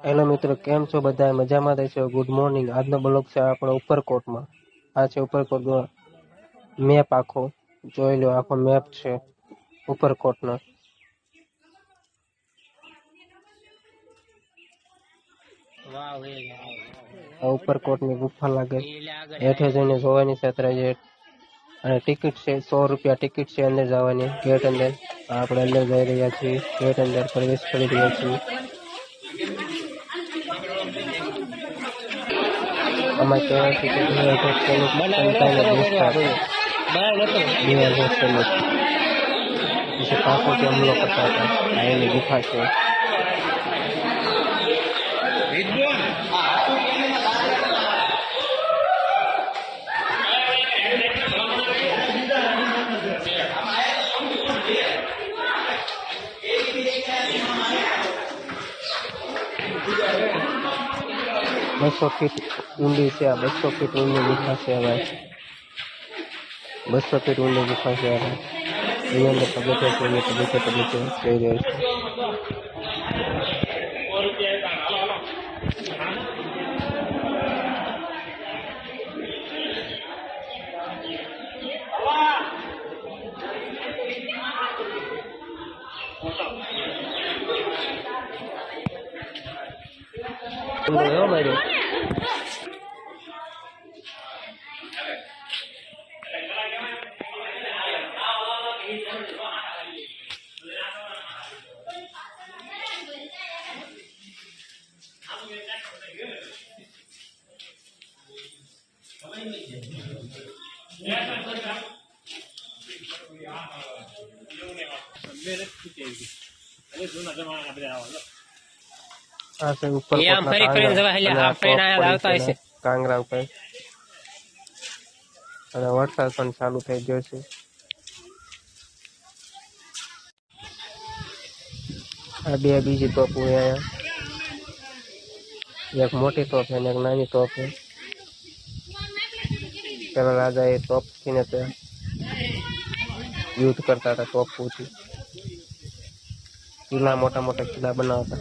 Hello મિત્રો કેમ છો બધા મજામાં રહેશો ગુડ મોર્નિંગ આજનો બ્લોગ છે આપણો ઉપરકોટમાં. આ છે ઉપરકોટનો મેપ આખો. જોઈ લો આખો મેપ છે ઉપરકોટનો. આ ઉપરકોટની ગુફા લાગે. હેઠે જઈને જોવાની છે. અને ટિકિટ છે સો રૂપિયા ટિકિટ છે અંદર જવાની. ગેટ અંદર. આપણે અંદર જઈ રહ્યા છીએ. ગેટ અંદર પ્રવેશ કરી રહ્યા છીએ. કે બે હજાર ચોવીસ સંતાનો વિસ્તાર હજાર ચોવીસ. પછી પાછળથી હુમલો કરતા હતા. આ એની ગુફા છે. બસો ફીટ ઊંડી છે, આ બસો ફીટ ઊંડી ગુફા છે હવે. બસો ફીટ ઊંડી ગુફા છે હવે. એની અંદર પગથિયા છે પગથિયા પગથિયા જઈ રહ્યા છે よ、マイル。Mere tutti i tempi. Adesso una chiamata la pedala, no? છે ઉપર એ આમ ફરી ફરીને જવા એટલે આ ફરીને આયા આવતા હશે. કાંગરા ઉપર અને વરસાદ પણ ચાલુ થઈ ગયો છે આ બે બીજી તોપ હોય અહીંયા એક મોટી તોપ છે અને એક નાની તોપ છે પેલા રાજા એ તોપથી ને તે યુદ્ધ કરતા હતા તોપથી કિલ્લા મોટા મોટા કિલ્લા બનાવતા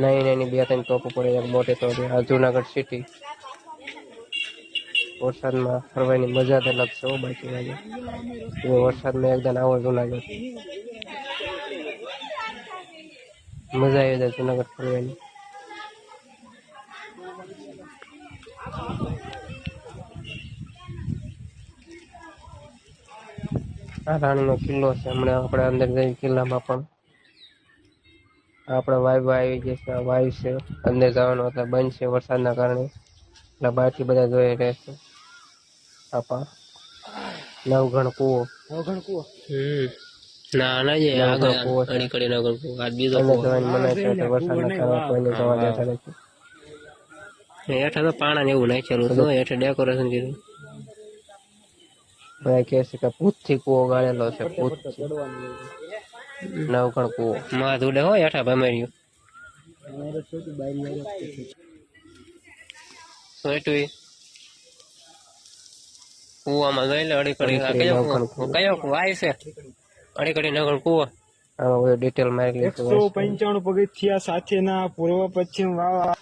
નાની એની બે ત્રણ ટોપ પડે એક મોટી તો આ જુનાગઢ સિટી વરસાદમાં ફરવાની મજા જ અલગ છે બાકી વાગે. વરસાદમાં એકદમ આવો જુનાગઢ. મજા આવી જાય જુનાગઢ ફરવાની. આ રાણીનો કિલ્લો છે. હમણાં આપણે અંદર જઈ કિલ્લામાં પણ આપણે વાયુ આવી જશે વાયુ છે અંદર જવાનું એટલે બંધ છે વરસાદના કારણે. એટલે બહારથી બધા જોઈ રહેશે. આપા નવઘણ કૂવો. હમ. ના ના જે ના, આગળ કૂવો છે. કડીને કૂવો. આ બીજો કૂવો. જવાની મનાય છે એટલે વરસાદના કારણે કોઈને જવા દેતા નથી. હેઠા તો પાણા ને એવું નાખેલું હતું હેઠે ડેકોરેશન કર્યું બધા કહે છે કે ભૂતથી કૂવો ગાળેલો છે ભૂત નવઘણ કૂવો માથ ઉડે હોય હેઠા ભમેર્યું. સોયટું કૂવામાં જોઈ લે અડી કડી કયો કયો કૂવો? છે? અડી કડી નગર કૂવો આમાં ડિટેલ મારી પંચાણું પગથિયા સાથેના પૂર્વ પશ્ચિમ વાવા.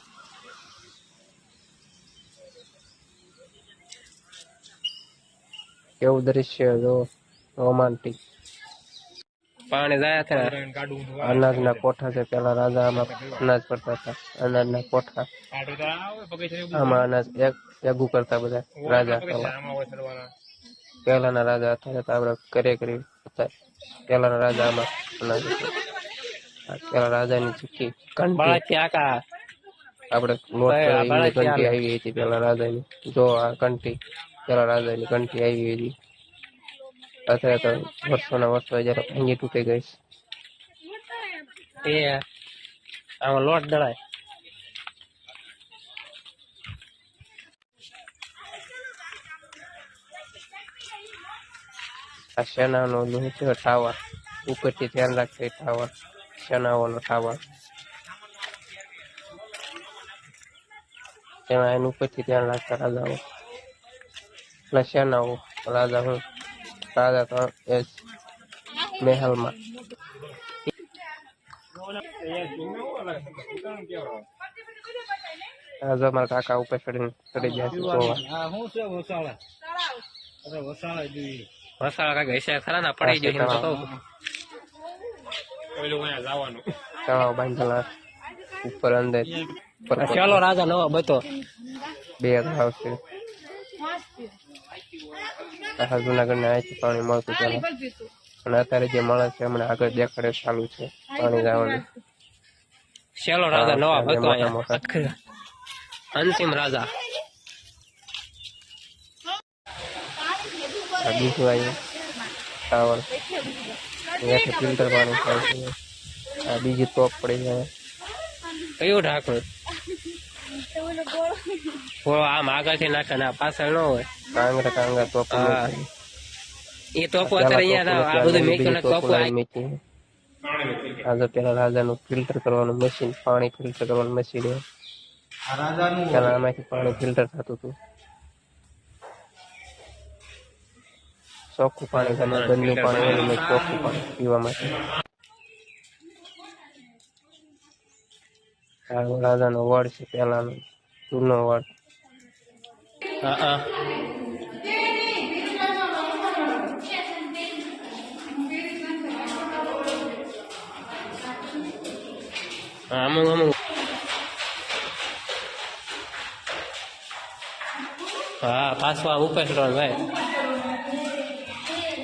કેવું દ્રશ્ય જો રોમાન્ટિક પાણી જાય છે અનાજના કોઠા છે પેલા રાજા આમાં અનાજ કરતા હતા અનાજના કોઠા આમાં અનાજ એક ભેગું કરતા બધા રાજા પેલા પહેલાના રાજા અત્યારે તો આપણે કરે કરી હતા પહેલાના રાજા આમાં અનાજ હતું. આ પેલા રાજાની ચીઠી કંઠી બાળકી આકા આપણે નોટ ભાઈ, આ એવી બાળક કંઠી ચાલે. આવી હતી પેલા રાજાની જો આ કંઠી પેલા રાજાની કંઠી આવી હતી અત્યારે તો વર્ષોના વર્ષો જયારે ભાંગી તૂટી ગઈ. એ આમાં લોટ દળાય. આ શેનાનો છે ટાવર ઉપરથી ધ્યાન રાખશે ટાવર શેનાઓનો ટાવર તેમાં એનું ઉપરથી ધ્યાન રાખતા રાજાઓ. એટલે સેનાઓ રાજા હું રાજા તો એ મહેલમાં. જો મારા કાકા ઉપર ચડીને ચડી ગયા છે કાકા હશે ખરા ના પડી ગયો એમ તો તળાવ બાંધેલા ઉપર અંદર. ચાલો રાજા નવા બતો. બે છે આખા જુનાગઢ ને અહીંથી પાણી મળતું પેલા અને અત્યારે જે મળે છે હમણાં આગળ દેખાડે ચાલુ છે પાણી લાવવાનું શેલો રાજા નવા હા, બતો મોટા અંતિમ રાજા. આ બીજું આવ્યું ટાવર. અહીંયાથી ફિલ્ટર પાણી થાય છે. આ બીજી તોપ પડી જાય. કયું ઢાંકણું? થોડો આમ આગળથી નાખે ને પાછળ ન હોય. કાંગરા કાંગરા તો એ તોપો અત્યારે અહીંયા આ બધું મેક્યું ને તોપો આજે પેલા રાજાનું ફિલ્ટર કરવાનું મશીન પાણી ફિલ્ટર કરવાનું મશીન પેલા આમાંથી પાણી ફિલ્ટર થતું હતું. ચોખ્ખું પાણી ગંદુ પાણી ચોખ્ખું પાણી પીવા માટે. રાજાનો વડ છે પેલાનો. જૂનો વડ હા. હા અમુક અમુક હા પાછું આ ઉપર ચડવાનું ભાઈ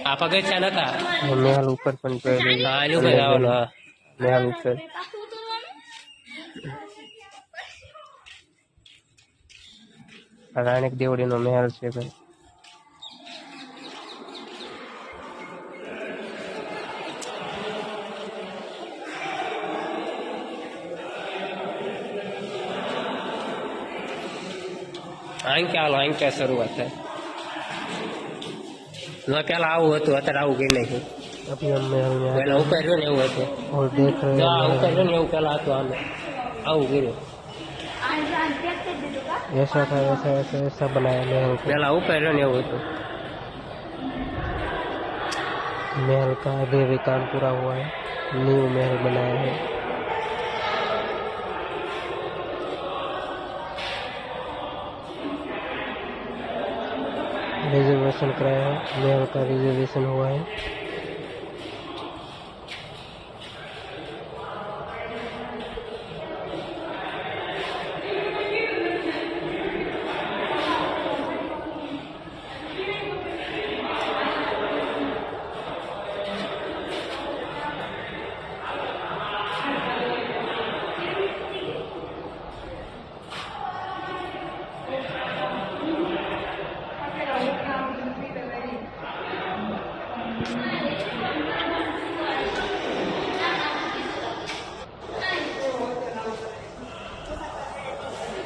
આ પગથિયા નતા મહેલ ઉપર પણ હા એની ઉપર જવાનું હા. મહેલ ઉપર. આ રાણીક દેવડીનો મહેલ છે ભાઈ. હાલો આંકે શરૂઆત થાય. ન પેલા આવું હતું અત્યારે આવું કઈ નાખ્યું અભી અમે પેલા ને એવું હતું. ને એવું પેલા હતું આમે આવું કર્યું. ऐसा था ऐसा ऐसा ऐसा बनाया महल को પેલા ઉપર રહ્યું ને એવું હતું महल का अभी भी काम पूरा हुआ है न्यू महल बनाया है रिजर्वेशन कराया है महल का रिजर्वेशन हुआ है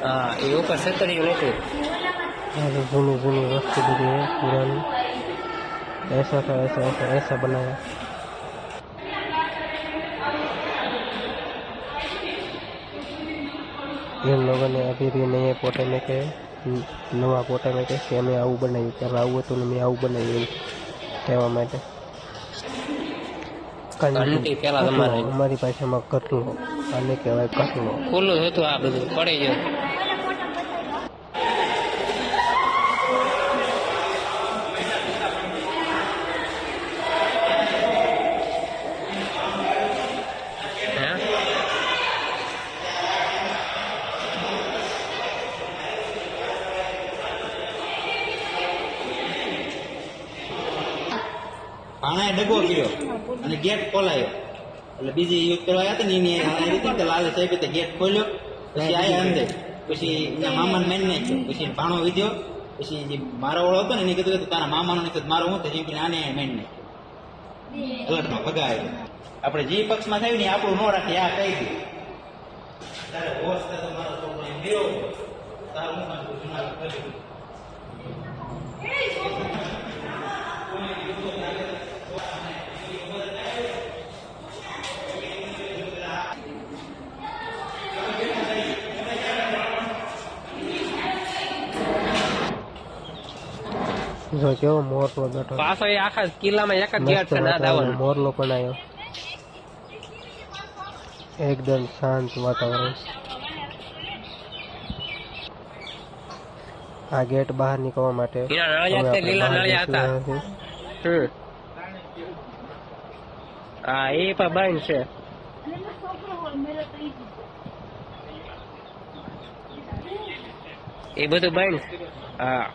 હા એ ઉપર સતર્યું નથી अरे जूनी जूनी वस्तु भी है पुरानी ऐसा था ऐसा ऐसा ऐसा बनाया इन लोगों ने अभी भी नए पोटे में के નવા પોટા માટે કે અમે આવું બનાવ્યું ત્યારે આવું હતું ને મેં આવું બનાવ્યું એવું કહેવા માટે ઘંટી પેલા તમારે અમારી ભાષામાં કટલો આને કહેવાય કટલો ખુલ્લું હતું આ બધું પડી ગયું ભાણાએ ડગો કર્યો અને ગેટ ખોલાયો. એટલે બીજી યુદ્ધ કરવા હતા ને, એની લાલ સાહેબ ગેટ ખોલ્યો. પછી આવ્યા અંદર પછી એના મામાને મારી નાખ્યો. પછી ભાણો વિધ્યો. પછી જે મારો ઓળો હતો ને, એને કીધું કે તારા મામાનો નહીં મારો હું તો જેમ કે આને મારી નાખ્યો. અલગમાં ભગાયો. આપણે જે પક્ષમાં થયું ને આપણું ન રાખીએ આ કહી દઉં તારે હોશ તો મારો છોકરો એમ ગયો તારું હું જો કેવો મોરલો બેઠો પાછો એ આખા કિલ્લામાં એક જ ગેટ છે ના વાતાવરણ, મોરલો પણ આવ્યો એકદમ શાંત વાતાવરણ આ ગેટ બહાર નીકળવા માટે લીલા નળિયા હતા. હા એ પણ બંધ છે. એ બધું બંધ. હા.